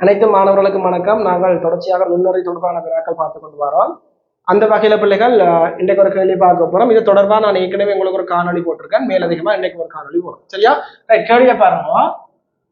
அனைத்து மாணவர்களுக்கும் வணக்கம். நாங்கள் தொடர்ச்சியாக நுண்ணுரை தொடர்பான விழாக்கள் பார்த்து கொண்டு வரோம். அந்த வகையில பிள்ளைகள் அஹ், இன்றைக்கு ஒரு கேள்வி பார்க்க போறோம். இது தொடர்பா நான் ஏற்கனவே உங்களுக்கு ஒரு காணொளி போட்டிருக்கேன். மேலதிகமா இன்னைக்கு ஒரு காணொலி போடுறோம். சரியா? ரைட் கேள்வியை பாருங்க.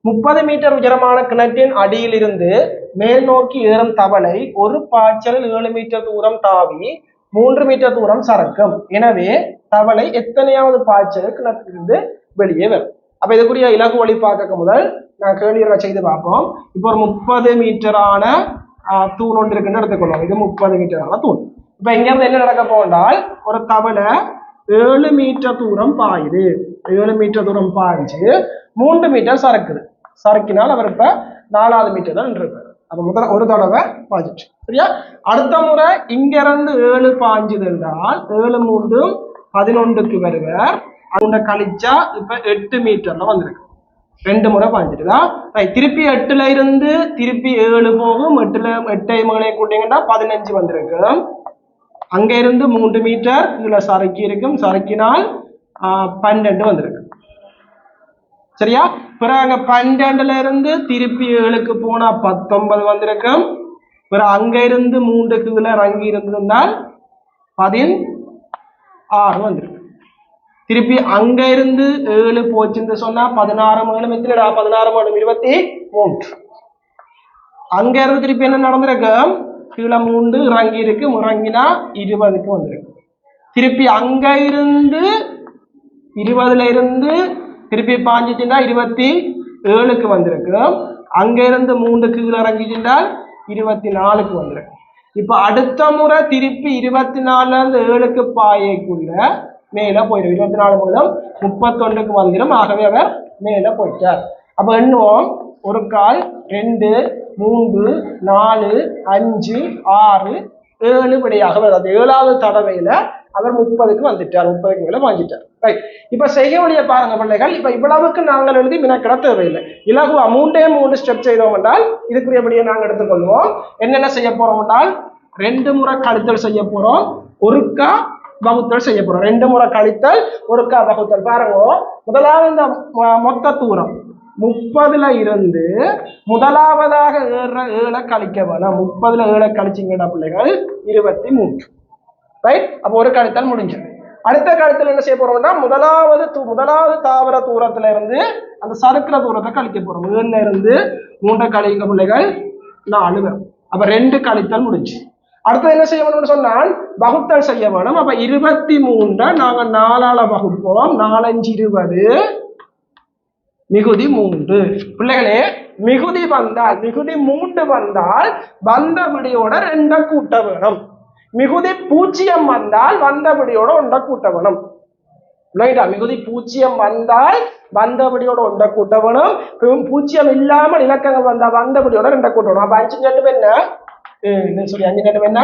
முப்பது மீட்டர் உயரமான கிணற்றின் அடியில் இருந்து மேல் நோக்கி ஏறும் தவளை ஒரு பாய்ச்சலில் ஏழு மீட்டர் தூரம் தாவி மூன்று மீட்டர் தூரம் சறக்கும் எனவே தவளை எத்தனையாவது பாய்ச்சல் கிணற்றிலிருந்து வெளியே வரும்? அப்போ இதுக்குரிய இலகு வழி பார்க்க முதல் நான் கேள்வியை செய்து பார்ப்போம். இப்போ ஒரு முப்பது மீட்டரான தூண் ஒன்று இருக்குன்னு எடுத்துக்கொள்வோம். இது முப்பது மீட்டரான தூண். இப்போ இங்கேருந்து என்ன நடக்க போனால் ஒரு தவளை ஏழு மீட்டர் தூரம் பாயுது. ஏழு மீட்டர் தூரம் பாய்ஞ்சு மூன்று மீட்டர் சறுக்குது. சறுக்கினால் அவர் இப்போ நாலாவது மீட்டர் தான் இருப்பார் அப்போ முதல்ல ஒரு தடவை பாய்ஞ்சிட்டு சரியா? அடுத்த முறை இங்கிருந்து ஏழு பாய்ஞ்சது என்றால் ஏழு மூன்றும் பதினொன்றுக்கு வருவார். அவங்க கழிச்சா இப்ப எட்டு மீட்டர்ல வந்திருக்கு. ரெண்டு முறை பாய்ஞ்சிட்டுதா திருப்பி எட்டுல இருந்து திருப்பி ஏழு போகும். எட்டுல எட்டை மகளை கூட்டிங்கன்னா பதினஞ்சு வந்திருக்கு. அங்க இருந்து மூன்று மீட்டர் இதுல சறுக்கி இருக்கும். சறுக்கினால் பன்னெண்டு வந்திருக்கு. சரியா? பிறகு அங்க பன்னெண்டுல இருந்து திருப்பி ஏழுக்கு போனா பத்தொன்பது வந்திருக்கும் பிற அங்க இருந்து மூன்று கீழே இறங்கி இருந்திருந்தால் பதின் ஆறு வந்திருக்கு. திருப்பி அங்க இருந்து ஏழு போச்சுன்னு சொன்னா பதினாறு மேலும் எத்தனைடா பதினாறு மேலும் இருபத்தி மூன்று. அங்க இருந்து திருப்பி என்ன நடந்திருக்கு? கீழே மூன்று இறங்கி இருக்கு இறங்கினா இருபதுக்கு வந்திருக்கு. திருப்பி அங்க இருந்து இருபதுல இருந்து திருப்பி பாஞ்சிச்சுன்னா இருபத்தி ஏழுக்கு வந்திருக்கு. அங்க இருந்து மூன்று கீழே இறங்கிச்சுட்டால் இருபத்தி நாலுக்கு வந்திருக்கு. இப்ப அடுத்த முறை திருப்பி இருபத்தி நாலுல இருந்து ஏழுக்கு பாயக்குள்ள மேல போயிடும். இருபத்தி நாலு மூலம் முப்பத்தொன்றுக்கு வந்துடும். ஆகவே அவர் மேல போயிட்டார். அப்ப எண்ணுவோம். ஒரு கால் ரெண்டு மூன்று நாலு அஞ்சு ஆறு ஏழு விடையாக வருது ஏழாவது தடவையில அவர் முப்பதுக்கு வந்துட்டார். முப்பதுக்கு மேல வாங்கிட்டார். ரைட் இப்ப செய்ய வேண்டிய பாருங்க பிள்ளைகள். இப்ப இவ்வளவுக்கு நாங்கள் எழுதி மினக்கிட தேவையில்லை. இலகுவா மூன்றே மூன்று ஸ்டெப் செய்தோம் என்றால் இதுக்குரியபடியே நாங்கள் எடுத்துக்கொள்வோம். என்னென்ன செய்ய போறோம் என்றால் ரெண்டு முறை கழித்தல் செய்ய போறோம். ஒருக்கா வகுத்தல் செய்ய போறோம். ரெண்டு முறை கழித்தல் ஒருக்கா வகுத்தல். பாருங்க முதலாவது இந்த மொத்த தூரம். முப்பதுல இருந்து முதலாவதாக ஏற ஏழை கழிக்க வேணாம். முப்பதுல ஏழை கழிச்சிங்கடா பிள்ளைகள் இருபத்தி மூன்று ரைட் அப்போ ஒரு கழித்தல் முடிஞ்சது அடுத்த கழுத்தில் என்ன செய்ய போறோம்னா முதலாவது தூ- முதலாவது தாவர தூரத்துல இருந்து அந்த சறுக்கிற தூரத்தை கழிக்க போறோம். ஏழுல இருந்து மூன்றை கழிக்க பிள்ளைகள் நாலு வரும். அப்ப ரெண்டு கழித்தல் முடிஞ்சு அடுத்து என்ன செய்ய வேணும்னு சொன்னால் வகுத்தல் செய்ய வேணும். அப்ப இருபத்தி மூன்றை நாங்க நாலால வகுப்போம். நாலஞ்சு இருபது மிகுதி மூன்று. பிள்ளைகளே மிகுதி வந்தால் மிகுதி மூன்று வந்தால் வந்த விடியோட ரெண்ட கூட்ட வேணும். மிகுதி பூஜ்ஜியம் வந்தால் வந்த விடியோட ஒன்றை கூட்ட வேணும். இல்லைங்களா மிகுதி பூஜ்ஜியம் வந்தால் வந்தபடியோட ஒன்றை கூட்ட வேணும். பூஜ்ஜியம் இல்லாமல் இலக்கங்கள் வந்தால் வந்தபடியோட ரெண்டை கூட்டணும் அப்ப அஞ்சு ரெண்டு என்ன? ஏழு சொல்லி அஞ்சு நேரம் என்ன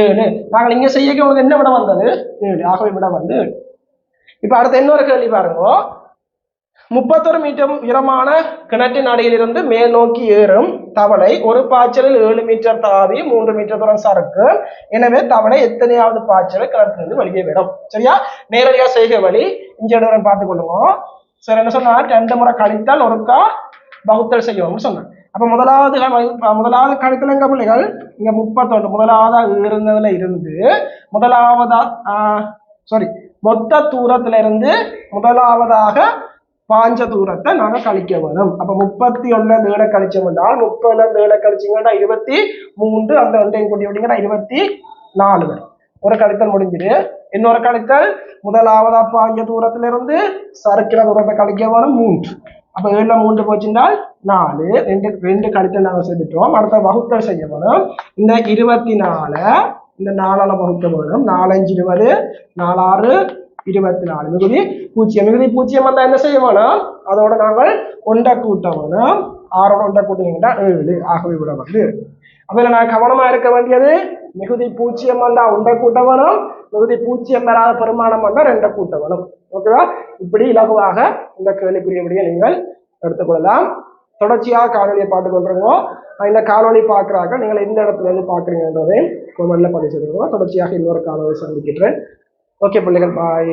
ஏழு நாங்கள் இங்கே செய்ய உங்களுக்கு என்ன விட வந்தது ஏழு ஆகவே விட வந்து இப்போ அடுத்த இன்னொரு கேள்வி பாருங்க முப்பத்தொரு மீட்டர் உயரமான கிணற்றின் அடியிலிருந்து மேல் நோக்கி ஏறும் தவளை ஒரு பாய்ச்சலில் ஏழு மீட்டர் தாவி மூன்று மீட்டர் தூரம் சறுக்கு எனவே தவளை எத்தனையாவது பாய்ச்சலை கிணற்றிலிருந்து வெளியே விடும் சரியா நேரடியா செய்கை வழி இங்கே இடவரம் பார்த்து கொள்ளுங்க சரி என்ன சொன்னா ரெண்டு முறை கழித்தால் ஒருக்கா வகுத்தல் செய்யணும்னு சொன்னாங்க அப்ப முதலாவது முதலாவது கழித்தல் பிள்ளைகள்? இங்க முப்பத்தொன்று முதலாவதா இருந்ததுல இருந்து முதலாவதா சாரி மொத்த தூரத்துல இருந்து முதலாவதாக பாஞ்ச தூரத்தை நாங்க கழிக்க வேணும். அப்ப முப்பத்தி ஒண்ணுல ஏழை கழிச்சோம்னா என்றால் முப்பதுல இருந்து கழிச்சிங்கன்னா இருபத்தி மூன்று அந்த ரெண்டையும் கூட்டி விட்டீங்கன்னா இருபத்தி நாலு வரும். ஒரு கழித்தல் முடிஞ்சிடு. இன்னொரு கழித்தல் முதலாவதா பாஞ்ச தூரத்துல இருந்து சறுக்கிற தூரத்தை கழிக்க வேணும் மூன்று. அப்ப ஏழுல மூன்று போச்சுன்றால் நாலு. ரெண்டு ரெண்டு கழித்தல் நாங்க செஞ்சுட்டோம் அடுத்த வகுத்தல் செய்ய வேணும் இந்த இருபத்தி நாலு இந்த நாலால வகுக்க வரும் நாலஞ்சு இருபது. நாலாறு இருபத்தி நாலு மிகுதி பூஜ்ஜியம் மிகுதி பூஜ்ஜியம் வந்தா என்ன செய்ய அதோட நாங்கள் ஒன்றை கூட்ட ஆறோட ஒன்றை கூட்டினீங்கன்னா ஏழு ஆகவே விட வந்து அப்ப நான் கவனமா இருக்க வேண்டியது மிகுதி பூஜ்ஜியம் வந்தா ஒன்றை கூட்ட வேணும் மிகுதி பூஜ்ஜியம் வராத பெருமானம் வந்தா ரெண்டை கூட்ட வேணும் ஓகேவா இப்படி இலகுவாக இந்த கேள்விக்குரியபடியை நீங்கள் எடுத்துக்கொள்ளலாம் தொடர்ச்சியாக காணொலியை பார்த்து கொண்டிருக்கோம் இந்த காணொலி பார்க்குறாங்க நீங்கள் எந்த இடத்துல இருந்து பார்க்குறீங்கன்றதையும் கமெண்ட்ல பதிவு செய்திருக்கோம் தொடர்ச்சியாக இன்னொரு காணொலி சந்திக்கின்றேன் ஓகே பிள்ளைகள் பாய்